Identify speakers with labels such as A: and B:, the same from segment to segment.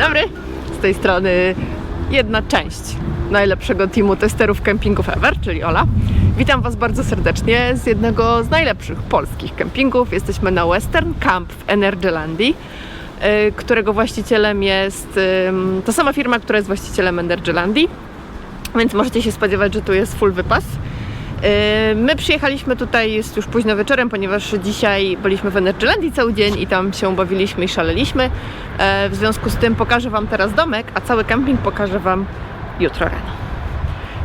A: dobry, z tej strony jedna część najlepszego teamu testerów kempingów ever, czyli Ola. Witam Was bardzo serdecznie z jednego z najlepszych polskich kempingów. Jesteśmy na Western Camp w Energylandii, y, którego właścicielem jest ta sama firma, która jest właścicielem Energylandii, więc możecie się spodziewać, że tu jest full wypas. Yy, My przyjechaliśmy tutaj, jest już późno wieczorem, ponieważ dzisiaj byliśmy w Energylandii cały dzień i tam się bawiliśmy i szaleliśmy. E, W związku z tym pokażę Wam teraz domek, a cały camping pokażę Wam jutro rano.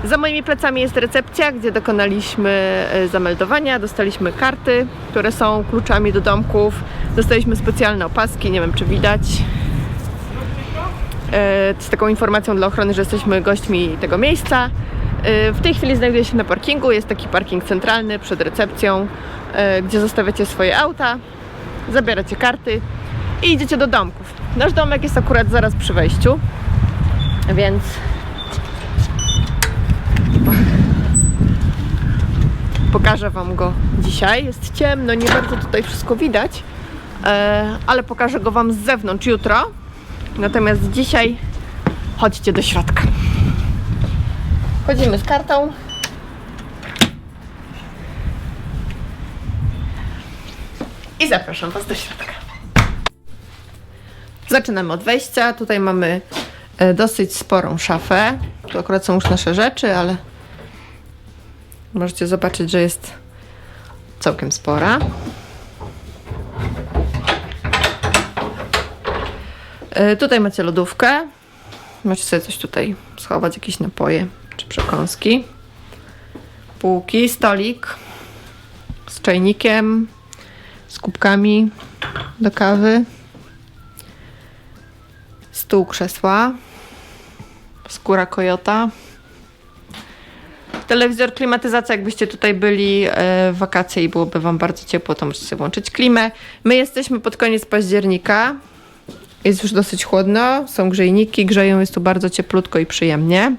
A: Za moimi plecami jest recepcja, gdzie dokonaliśmy e, zameldowania, dostaliśmy karty, które są kluczami do domków, dostaliśmy specjalne opaski, nie wiem czy widać, z taką informacją dla ochrony, że jesteśmy gośćmi tego miejsca. E, W tej chwili znajduję się na parkingu, jest taki parking centralny przed recepcją, e, gdzie zostawiacie swoje auta, zabieracie karty i idziecie do domków. Nasz domek jest akurat zaraz przy wejściu, więc pokażę Wam go dzisiaj. Jest ciemno, nie bardzo tutaj wszystko widać, e, ale pokażę go Wam z zewnątrz jutro. Natomiast dzisiaj chodźcie do środka. Chodzimy z kartą. I zapraszam Was do środka. Zaczynamy od wejścia. Tutaj mamy e, dosyć sporą szafę. Tu akurat są już nasze rzeczy, ale możecie zobaczyć, że jest całkiem spora. E, Tutaj macie lodówkę. Możecie sobie coś tutaj schować, jakieś napoje czy przekąski. Półki, stolik z czajnikiem, z kubkami do kawy. Stół, krzesła. Skóra kojota. Telewizor, klimatyzacja, jakbyście tutaj byli e, w wakacje i byłoby Wam bardzo ciepło, to możecie włączyć klimę. My jesteśmy pod koniec października. Jest już dosyć chłodno, są grzejniki, grzeją, jest tu bardzo cieplutko i przyjemnie.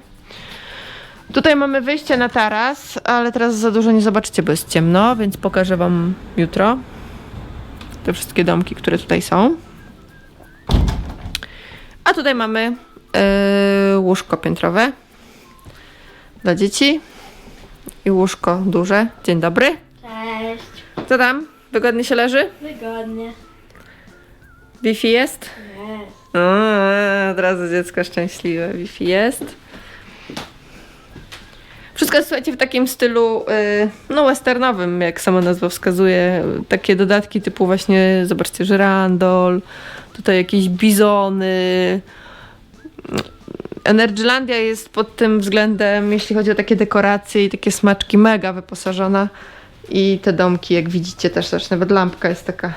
A: Tutaj mamy wyjście na taras, ale teraz za dużo nie zobaczycie, bo jest ciemno, więc pokażę Wam jutro te wszystkie domki, które tutaj są. A tutaj mamy yy, łóżko piętrowe dla dzieci i łóżko duże. Dzień dobry.
B: Cześć.
A: Co tam? Wygodnie się leży?
B: Wygodnie.
A: Wi-Fi jest? O, od razu dziecko szczęśliwe. Wi-Fi jest. Wszystko jest, słuchajcie, w takim stylu, y, no westernowym, jak sama nazwa wskazuje. Takie dodatki typu właśnie, zobaczcie, żyrandol, tutaj jakieś bizony. Energylandia jest pod tym względem, jeśli chodzi o takie dekoracje i takie smaczki, mega wyposażona. I te domki, jak widzicie, też, też nawet lampka jest taka.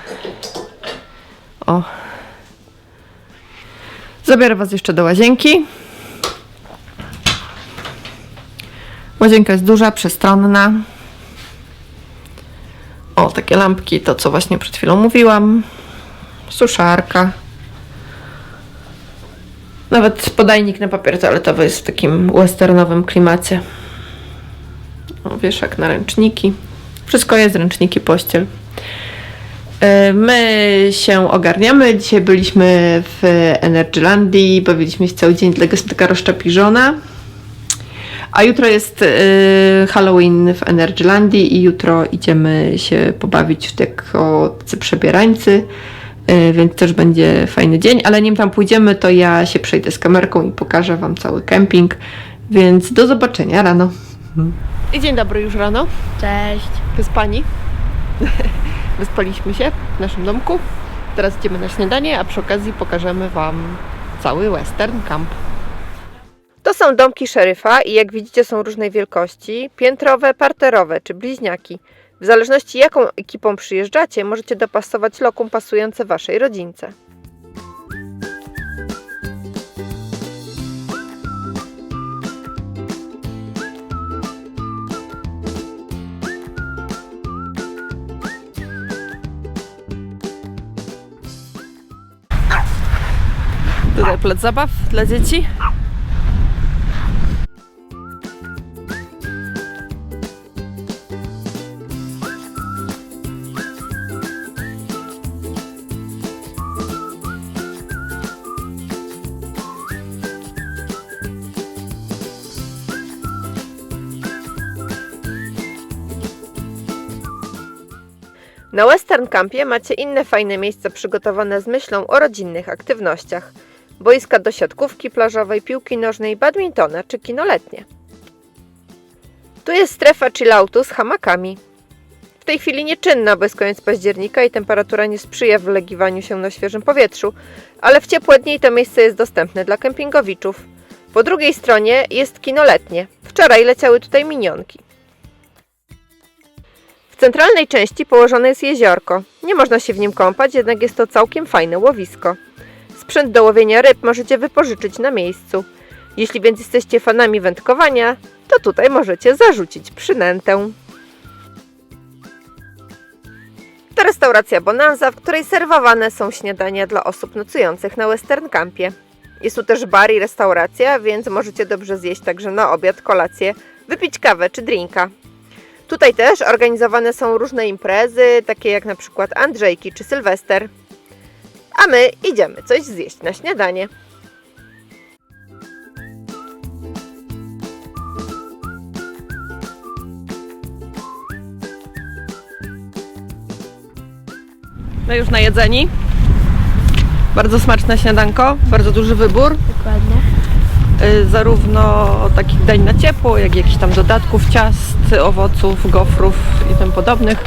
A: O, Zabiorę Was jeszcze do łazienki. Łazienka jest duża, przestronna. O, takie lampki, to co właśnie przed chwilą mówiłam. Suszarka. Nawet podajnik na papier toaletowy jest w takim westernowym klimacie. O, wieszak na ręczniki. Wszystko jest, ręczniki, pościel. E, My się ogarniamy. Dzisiaj byliśmy w Energylandii, bawiliśmy się cały dzień, dlatego jestem taka rozczapiżona. A jutro jest e, Halloween w Energylandii i jutro idziemy się pobawić jako tacy przebierańcy, e, więc też będzie fajny dzień, ale nim tam pójdziemy, to ja się przejdę z kamerką i pokażę Wam cały kemping, więc do zobaczenia rano. I dzień dobry już rano.
B: Cześć.
A: Wyspani. Wyspaliśmy się w naszym domku. Teraz idziemy na śniadanie, a przy okazji pokażemy Wam cały Western Camp. To są domki szeryfa i jak widzicie są różnej wielkości, piętrowe, parterowe czy bliźniaki. W zależności jaką ekipą przyjeżdżacie, możecie dopasować lokum pasujące Waszej rodzince. Tutaj plac zabaw dla dzieci. Na Western Campie macie inne fajne miejsca przygotowane z myślą o rodzinnych aktywnościach. Boiska do siatkówki plażowej, piłki nożnej, badmintona czy kino letnie. Tu jest strefa chilloutu z hamakami. W tej chwili nieczynna, bo jest koniec października i temperatura nie sprzyja wylegiwaniu się na świeżym powietrzu, ale w ciepłe dni to miejsce jest dostępne dla kempingowiczów. Po drugiej stronie jest kino letnie. Wczoraj leciały tutaj minionki. Centralnej części położone jest jeziorko. Nie można się w nim kąpać, jednak jest to całkiem fajne łowisko. Sprzęt do łowienia ryb możecie wypożyczyć na miejscu. Jeśli więc jesteście fanami wędkowania, to tutaj możecie zarzucić przynętę. To restauracja Bonanza, w której serwowane są śniadania dla osób nocujących na Western Campie. Jest tu też bar i restauracja, więc możecie dobrze zjeść także na obiad, kolację, wypić kawę czy drinka. Tutaj też organizowane są różne imprezy, takie jak na przykład Andrzejki czy Sylwester. A my idziemy coś zjeść na śniadanie. No już najedzeni. Bardzo smaczne śniadanko, bardzo duży wybór.
B: Dokładnie.
A: Y, zarówno takich dań na ciepło, jak i jakichś tam dodatków, ciast, owoców, gofrów i tym podobnych.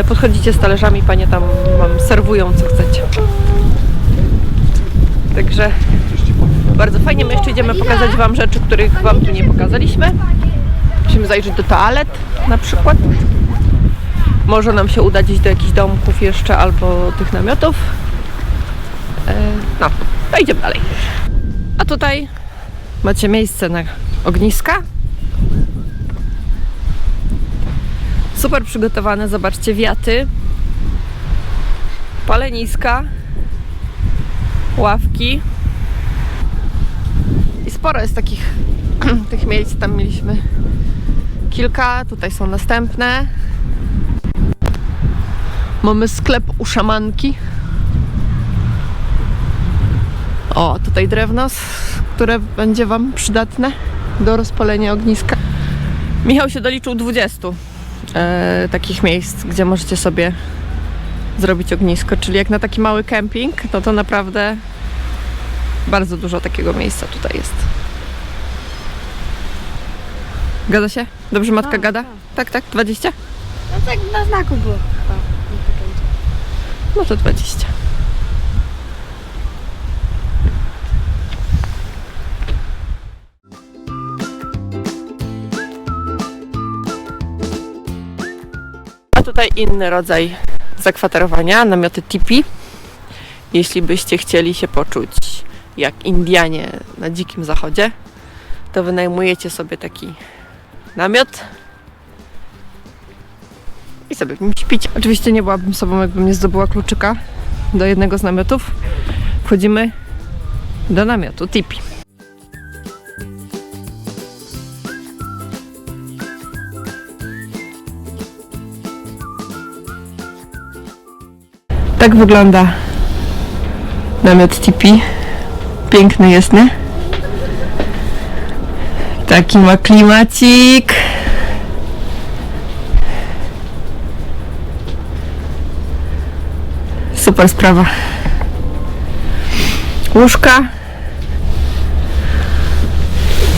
A: Y, Podchodzicie z talerzami, panie tam wam serwują co chcecie. Także bardzo fajnie. My jeszcze idziemy pokazać wam rzeczy, których wam tu nie pokazaliśmy. Musimy zajrzeć do toalet na przykład. Może nam się uda do jakichś domków jeszcze albo tych namiotów. Y, No, to idziemy dalej. A tutaj Macie miejsce na ogniska. Super przygotowane, zobaczcie, wiaty, paleniska, ławki. I sporo jest takich tych miejsc, tam mieliśmy kilka, tutaj są następne. Mamy sklep u szamanki. O, tutaj drewno, które będzie Wam przydatne do rozpalenia ogniska. Michał się doliczył 20 e, takich miejsc, gdzie możecie sobie zrobić ognisko. Czyli jak na taki mały kemping, no to naprawdę bardzo dużo takiego miejsca tutaj jest. Gada się? Dobrze matka
B: Tak,
A: gada?
B: tak.
A: Tak, tak, 20?
B: No tak na znaku było chyba.
A: No to 20. tutaj inny rodzaj zakwaterowania, namioty tipi. Jeśli byście chcieli się poczuć jak Indianie na dzikim zachodzie, to wynajmujecie sobie taki namiot i sobie w nim śpicie. Oczywiście nie byłabym sobą, jakbym nie zdobyła kluczyka do jednego z namiotów. Wchodzimy do namiotu tipi. Tak wygląda namiot tipi. Piękny jest, nie? Taki ma klimacik. Super sprawa. Łóżka.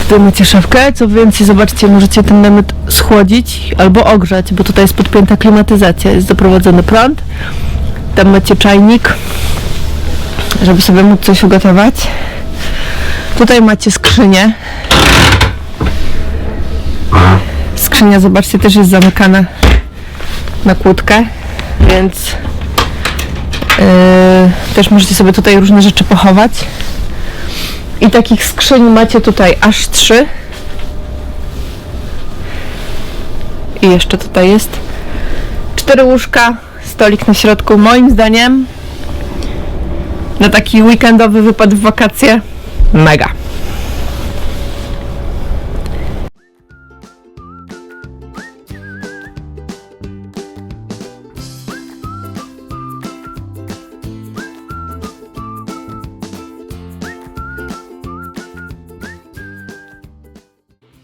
A: Tutaj macie szafkę, co więcej, zobaczcie, możecie ten namiot schłodzić albo ogrzać, bo tutaj jest podpięta klimatyzacja, jest doprowadzony prąd. Tam macie czajnik, żeby sobie móc coś ugotować. Tutaj macie skrzynię. Skrzynia, zobaczcie, też jest zamykana na kłódkę, więc Yy, też możecie sobie tutaj różne rzeczy pochować. I takich skrzyń macie tutaj aż trzy. I jeszcze tutaj jest cztery łóżka, stolik na środku. Moim zdaniem na taki weekendowy wypad w wakacje mega.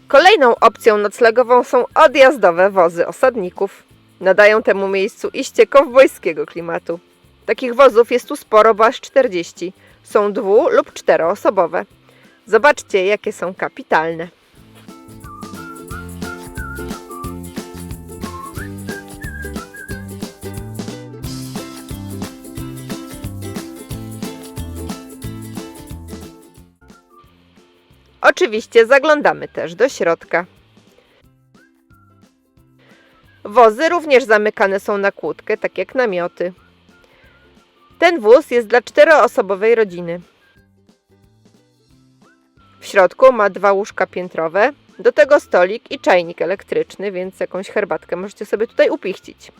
A: Kolejną opcją noclegową są odjazdowe wozy osadników. Nadają temu miejscu iście kowbojskiego klimatu. Takich wozów jest tu sporo, bo aż 40. Są dwu- lub czteroosobowe. Zobaczcie, jakie są kapitalne. Oczywiście zaglądamy też do środka. Wozy również zamykane są na kłódkę, tak jak namioty. Ten wóz jest dla czteroosobowej rodziny. W środku ma dwa łóżka piętrowe, do tego stolik i czajnik elektryczny, więc jakąś herbatkę możecie sobie tutaj upichcić.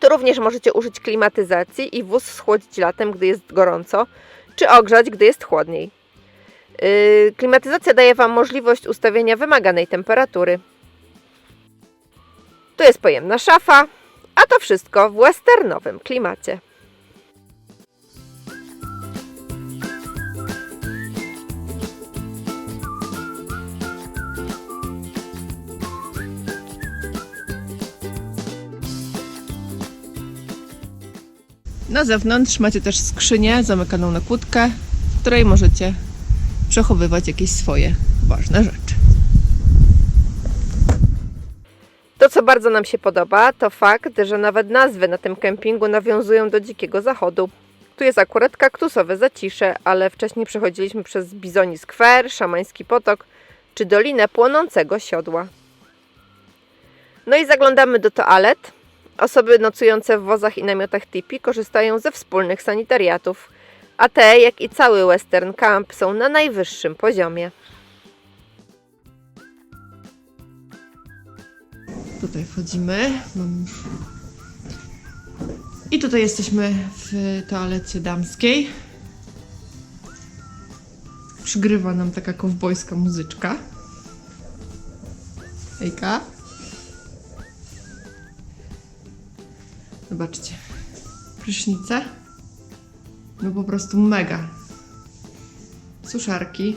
A: Tu również możecie użyć klimatyzacji i wóz schłodzić latem, gdy jest gorąco, czy ogrzać, gdy jest chłodniej. Yy, klimatyzacja daje Wam możliwość ustawienia wymaganej temperatury. Tu jest pojemna szafa, a to wszystko w westernowym klimacie. Na zewnątrz macie też skrzynię zamykaną na kłódkę, w której możecie przechowywać jakieś swoje ważne rzeczy. To, co bardzo nam się podoba, to fakt, że nawet nazwy na tym kempingu nawiązują do dzikiego zachodu. Tu jest akurat kaktusowe zacisze, ale wcześniej przechodziliśmy przez Bizoni Square, Szamański Potok czy Dolinę Płonącego Siodła. No i zaglądamy do toalet. Osoby nocujące w wozach i namiotach tipi korzystają ze wspólnych sanitariatów, a te, jak i cały Western Camp, są na najwyższym poziomie. Tutaj wchodzimy. I tutaj jesteśmy w toalecie damskiej. Przygrywa nam taka kowbojska muzyczka. Hejka. Zobaczcie. Prysznice. No po prostu mega. Suszarki.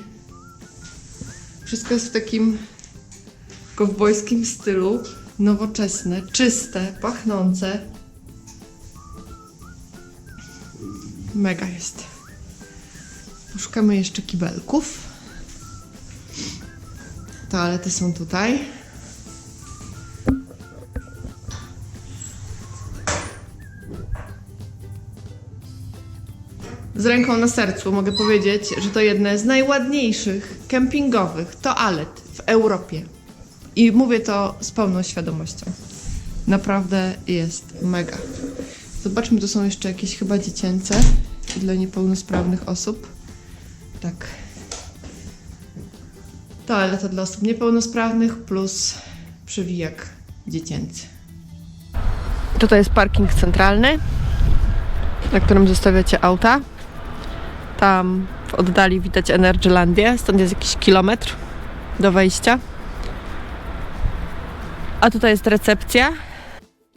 A: Wszystko jest w takim kowbojskim stylu. Nowoczesne, czyste, pachnące. Mega jest. Poszukamy jeszcze kibelków. Toalety są tutaj. Z ręką na sercu mogę powiedzieć, że to jedne z najładniejszych kempingowych toalet w Europie. I mówię to z pełną świadomością. Naprawdę jest mega. Zobaczmy, tu są jeszcze jakieś chyba dziecięce dla niepełnosprawnych osób. Tak. Toaleta dla osób niepełnosprawnych plus przywijak dziecięcy. Tutaj jest parking centralny, na którym zostawiacie auta. Tam w oddali widać Energylandię, stąd jest jakiś kilometr do wejścia. A tutaj jest recepcja.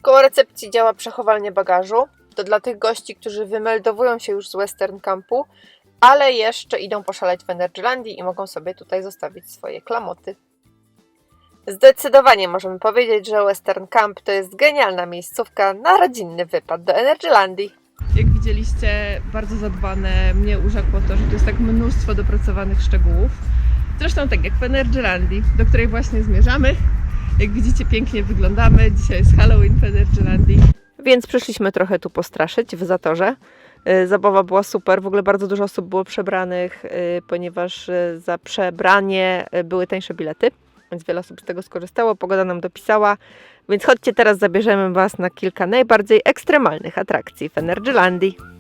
A: Koło recepcji działa przechowalnia bagażu. To dla tych gości, którzy wymeldowują się już z Western Campu, ale jeszcze idą poszaleć w Energylandii i mogą sobie tutaj zostawić swoje klamoty. Zdecydowanie możemy powiedzieć, że Western Camp to jest genialna miejscówka na rodzinny wypad do Energylandii. Jak widzieliście, bardzo zadbane. Mnie urzekło to, że tu jest tak mnóstwo dopracowanych szczegółów. Zresztą tak jak w Energylandii, do której właśnie zmierzamy. Jak widzicie, pięknie wyglądamy. Dzisiaj jest Halloween w Energylandii. Więc przyszliśmy trochę tu postraszyć w zatorze. Y, Zabawa była super, w ogóle bardzo dużo osób było przebranych, y, ponieważ y, za przebranie były tańsze bilety, więc wiele osób z tego skorzystało. Pogoda nam dopisała, więc chodźcie teraz zabierzemy Was na kilka najbardziej ekstremalnych atrakcji w Energylandii.